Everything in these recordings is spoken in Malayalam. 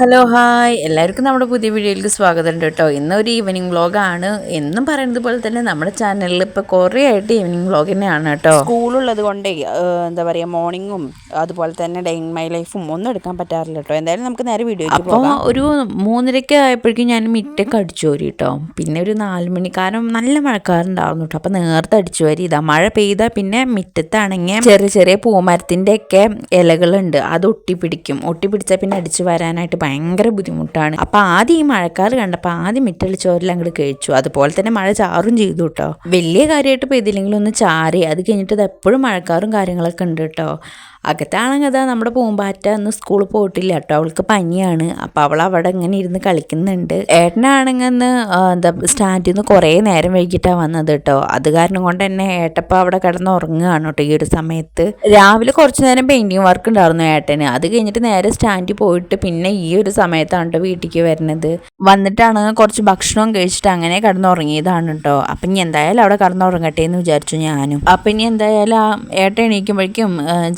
Hello hi. എല്ലാവർക്കും നമ്മുടെ പുതിയ വീഡിയോയിലേക്ക് സ്വാഗതം കേട്ടോ. ഇന്ന് ഒരു ഈവനിങ് വ്ളോഗാണ് എന്നും പറയുന്നത് പോലെ തന്നെ നമ്മുടെ ചാനലിൽ ഇപ്പോൾ കുറേ ആയിട്ട് ഈവനിങ് വ്ളോഗ് തന്നെയാണ് കേട്ടോ. സ്കൂളുള്ളത് കൊണ്ടേ എന്താ പറയുക മോർണിംഗും അതുപോലെ തന്നെ ഡേ ഇൻ മൈ ലൈഫും ഒന്നും എടുക്കാൻ പറ്റാറില്ല കേട്ടോ. എന്തായാലും നമുക്ക് നേരെ വീഡിയോ അപ്പോൾ ഒരു മൂന്നരയ്ക്ക് ആയപ്പോഴേക്കും ഞാൻ മിറ്റൊക്കെ അടിച്ചു വരി കേട്ടോ. പിന്നെ ഒരു നാല് മണി കാരണം നല്ല മഴക്കാറുണ്ടായിരുന്നു കേട്ടോ. അപ്പോൾ നേരത്തെ അടിച്ചു വരി. ഇതാ മഴ പെയ്താൽ പിന്നെ മിറ്റത്താണെങ്കിൽ ചെറിയ ചെറിയ പൂമരത്തിന്റെ ഒക്കെ ഇലകളുണ്ട്. അത് ഒട്ടിപ്പിടിക്കും. ഒട്ടിപ്പിടിച്ചാൽ പിന്നെ അടിച്ചു വരാനായിട്ട് ഭയങ്കര ബുദ്ധിമുട്ടാണ്. അപ്പോൾ ആദ്യം ഈ മഴക്കാർ കണ്ടപ്പോൾ ആദ്യം മിറ്റടിച്ചോരെല്ലാം അങ്ങോട്ട് കഴിച്ചു. അതുപോലെ തന്നെ മഴ ചാറും ചെയ്തു കേട്ടോ വലിയ കാര്യമായിട്ട് ഇതില്ലെങ്കിലും ഒന്ന് ചാറി. അത് കഴിഞ്ഞിട്ട് ഇത് എപ്പോഴും മഴക്കാറും കാര്യങ്ങളൊക്കെ ഉണ്ട് കേട്ടോ അകത്താണെങ്കിൽ അതാ നമ്മുടെ പൂമ്പാറ്റ ഒന്ന് സ്കൂളിൽ പോയിട്ടില്ല കേട്ടോ അവൾക്ക് പനിയാണ്. അപ്പോൾ അവൾ അവിടെ ഇങ്ങനെ ഇരുന്ന് കളിക്കുന്നുണ്ട്. ഏട്ടനാണെങ്കിൽ അന്ന് എന്താ സ്റ്റാൻഡിൽ നിന്ന് കുറേ നേരം വൈകിട്ടാണ് വന്നത് കേട്ടോ അത് കാരണം കൊണ്ട് തന്നെ ഏട്ടപ്പം അവിടെ കിടന്ന് ഉറങ്ങുകയാണ് കേട്ടോ ഈ ഒരു സമയത്ത്. രാവിലെ കുറച്ച് നേരം പെയിന്റിങ് വർക്ക് ഉണ്ടായിരുന്നു ഏട്ടന്. അത് കഴിഞ്ഞിട്ട് നേരെ സ്റ്റാൻഡിൽ പോയിട്ട് പിന്നെ ഈ ഒരു സമയത്താണ് കേട്ടോ വീട്ടിലേക്ക് വരുന്നത്. വന്നിട്ടാണ് കുറച്ച് ഭക്ഷണവും കഴിച്ചിട്ട് അങ്ങനെ കിടന്നുറങ്ങിയതാണ് കേട്ടോ അപ്പം ഇനി എന്തായാലും അവിടെ കിടന്നുറങ്ങട്ടെ എന്ന് വിചാരിച്ചു ഞാനും. അപ്പം ഇനി എന്തായാലും ആ ഏട്ട എണീക്കുമ്പോഴേക്കും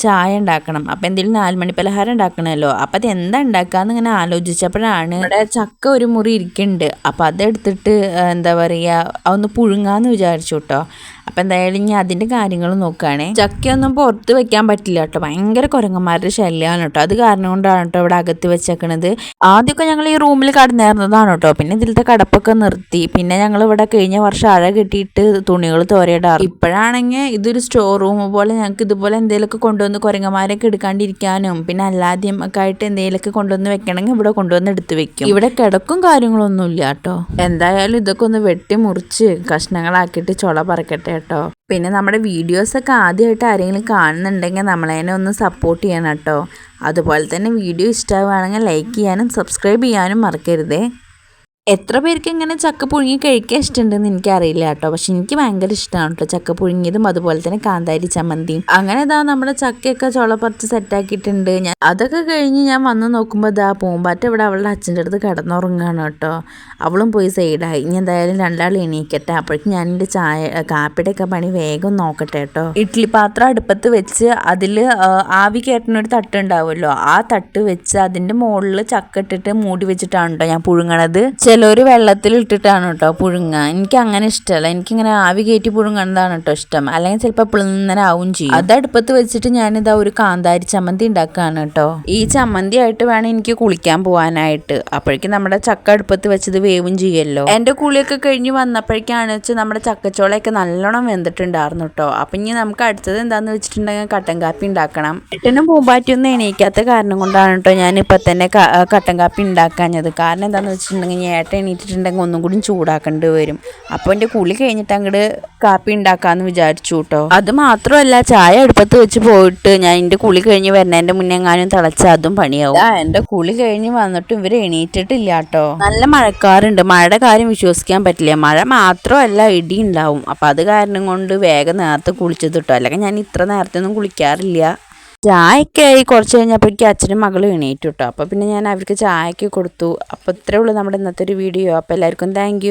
ചായ ഉണ്ടാക്കണം. അപ്പം എന്തെങ്കിലും നാലുമണി പലഹാരം ഉണ്ടാക്കണമല്ലോ അപ്പം അത് എന്താ ഉണ്ടാക്കാന്ന് ഇങ്ങനെ ആലോചിച്ചപ്പോഴാണ് ഇവിടെ ചക്ക ഒരു മുറി ഇരിക്കുന്നുണ്ട്. അപ്പം അതെടുത്തിട്ട് എന്താ പറയുക അതൊന്ന് പുഴുങ്ങാന്ന് വിചാരിച്ചു കേട്ടോ അപ്പം എന്തായാലും ഇനി അതിന്റെ കാര്യങ്ങൾ നോക്കുകയാണേ ചക്കയൊന്നും പുറത്ത് വെക്കാൻ പറ്റില്ല കേട്ടോ ഭയങ്കര കുരങ്ങന്മാരുടെ ശല്യമാണ് കേട്ടോ അത് കാരണം കൊണ്ടാണ് കേട്ടോ ഇവിടെ അകത്ത് വെച്ചേക്കണത്. ആദ്യമൊക്കെ ഞങ്ങൾ ഈ റൂമിൽ കടന്നിരുന്നതാണ് കേട്ടോ പിന്നെ ഇതിലത്തെ കടപ്പൊക്കെ നിർത്തി. പിന്നെ ഞങ്ങൾ ഇവിടെ കഴിഞ്ഞ വർഷം അഴ കെട്ടിയിട്ട് തുണികൾ തോരയിടാറ്. ഇപ്പോഴാണെങ്കിൽ ഇതൊരു സ്റ്റോർ റൂം പോലെ ഞങ്ങൾക്ക് ഇതുപോലെ എന്തെങ്കിലുമൊക്കെ കൊണ്ടുവന്ന് കുരങ്ങന്മാരൊക്കെ എടുക്കാണ്ടിരിക്കാനും പിന്നെ അല്ലാതെയും ഒക്കെ ആയിട്ട് എന്തെങ്കിലുമൊക്കെ കൊണ്ടുവന്ന് വെക്കണമെങ്കിൽ ഇവിടെ കൊണ്ടുവന്ന് എടുത്ത് വെക്കും. ഇവിടെ കിടക്കും കാര്യങ്ങളൊന്നും ഇല്ല കേട്ടോ. എന്തായാലും ഇതൊക്കെ ഒന്ന് വെട്ടി മുറിച്ച് കഷ്ണങ്ങളാക്കിയിട്ട് ചുള പറക്കട്ടെ കേട്ടോ. പിന്നെ നമ്മുടെ വീഡിയോസൊക്കെ ആദ്യമായിട്ട് ആരെങ്കിലും കാണുന്നുണ്ടെങ്കിൽ നമ്മളതിനെ ഒന്ന് സപ്പോർട്ട് ചെയ്യണം കേട്ടോ. അതുപോലെ തന്നെ വീഡിയോ ഇഷ്ടമാവുകയാണെങ്കിൽ ലൈക്ക് ചെയ്യാനും സബ്സ്ക്രൈബ് ചെയ്യാനും മറക്കരുതേ. എത്ര പേർക്ക് ഇങ്ങനെ ചക്ക പുഴുങ്ങി കഴിക്കാൻ ഇഷ്ടമുണ്ടെന്ന് എനിക്കറിയില്ല കേട്ടോ. പക്ഷെ എനിക്ക് ഭയങ്കര ഇഷ്ടമാണ് കേട്ടോ ചക്ക പുഴുങ്ങിയതും അതുപോലെ തന്നെ കാന്താരി ചമ്മന്തിയും. അങ്ങനെ ഇതാ നമ്മുടെ ചക്കയൊക്കെ ചുളപ്പറിച്ച് സെറ്റാക്കിയിട്ടുണ്ട് ഞാൻ അതൊക്കെ കഴിഞ്ഞ് ഞാൻ വന്ന് നോക്കുമ്പോൾ ഇതാ പൂമ്പാറ്റ ഇവിടെ അവളുടെ അച്ഛന്റെ അടുത്ത് കിടന്നുറങ്ങുകയാണ് കേട്ടോ. അവളും പോയി സൈഡായി ഇനി എന്തായാലും രണ്ടാൾ എണീക്കട്ടെ. അപ്പോഴേക്കും ഞാൻ എന്റെ ചായ കാപ്പിയുടെയൊക്കെ പണി വേഗം നോക്കട്ടെ കേട്ടോ. ഇഡ്ഡലി പാത്രം അടുപ്പത്ത് വെച്ച് അതിൽ ആവി കേട്ടനൊരു തട്ട് ഉണ്ടാവുമല്ലോ. ആ തട്ട് വെച്ച് അതിന്റെ മുകളിൽ ചക്ക ഇട്ടിട്ട് മൂടി വെച്ചിട്ടാണ് കേട്ടോ ഞാൻ പുഴുങ്ങണത്. ചിലർ വെള്ളത്തിൽ ഇട്ടിട്ടാണ് കേട്ടോ പുഴുങ്ങുക. എനിക്ക് അങ്ങനെ ഇഷ്ടമല്ല എനിക്കിങ്ങനെ ആവി കയറ്റി പുഴുങ്ങണതാണ് കേട്ടോ ഇഷ്ടം. അല്ലെങ്കിൽ ചിലപ്പോൾ പിളുന്നനെ ആവും ചെയ്യും. അത് അടുപ്പത്ത് വെച്ചിട്ട് ഞാനിതാ ഒരു കാന്താരി ചമ്മന്തി ഉണ്ടാക്കുകയാണ് കേട്ടോ ഈ ചമ്മന്തി ആയിട്ട് വേണം എനിക്ക് കുളിക്കാൻ പോകാനായിട്ട് അപ്പോഴേക്കും നമ്മുടെ ചക്ക അടുപ്പത്ത് വെച്ചത് വേവും ചെയ്യല്ലോ. എന്റെ കുളിയൊക്കെ കഴിഞ്ഞ് വന്നപ്പോഴേക്കാണ് വെച്ചാൽ നമ്മുടെ ചക്കച്ചോളയൊക്കെ നല്ലോണം വെന്തിട്ടുണ്ടായിരുന്നു കേട്ടോ അപ്പം ഇനി നമുക്ക് അടുത്തത് എന്താന്ന് വെച്ചിട്ടുണ്ടെങ്കിൽ കട്ടൻ കാപ്പി ഉണ്ടാക്കണം. എട്ടനും പൂമ്പാറ്റിയൊന്നും എണീക്കാത്ത കാരണം കൊണ്ടാണ് കേട്ടോ ഞാൻ ഇപ്പം തന്നെ കട്ടൻ കാപ്പി ഉണ്ടാക്കാഞ്ഞത്. കാരണം എന്താണെന്ന് വെച്ചിട്ടുണ്ടെങ്കിൽ ഏട്ടൻ എണീറ്റിട്ടുണ്ടെങ്കിൽ ഒന്നും കൂടി ചൂടാക്കേണ്ടി വരും. അപ്പോൾ എന്റെ കുളി കഴിഞ്ഞിട്ട് അങ്ങോട്ട് കാപ്പി ഉണ്ടാക്കാമെന്ന് വിചാരിച്ചു കേട്ടോ അത് മാത്രമല്ല ചായ അടുപ്പത്ത് വെച്ച് പോയിട്ട് ഞാൻ എന്റെ കുളി കഴിഞ്ഞ് വരുന്നതിന്റെ മുന്നേ എങ്ങാനും തിളച്ച അതും പണിയാവും. ആ എന്റെ കുളി കഴിഞ്ഞ് വന്നിട്ടും ഇവർ എണീറ്റിട്ടില്ല കേട്ടോ നല്ല മഴക്കാറുണ്ട്. മഴയുടെ കാര്യം വിശ്വസിക്കാൻ പറ്റില്ല. മഴ മാത്രമല്ല ഇടി ഉണ്ടാവും. അപ്പം അത് കാരണം കൊണ്ട് വേഗം നേരത്തെ കുളിച്ചത് കേട്ടോ അല്ലെങ്കിൽ ഞാൻ ഇത്ര നേരത്തെ ഒന്നും കുളിക്കാറില്ല. ചായയൊക്കെ ആയി കുറച്ച് കഴിഞ്ഞപ്പോഴേക്കും അച്ഛനും മകളും എണീറ്റു കേട്ടോ അപ്പോൾ പിന്നെ ഞാൻ അവർക്ക് ചായയൊക്കെ കൊടുത്തു. അപ്പോൾ ഇത്രയേ ഉള്ളൂ നമ്മുടെ ഇന്നത്തെ ഒരു വീഡിയോ. അപ്പോൾ എല്ലാവർക്കും താങ്ക്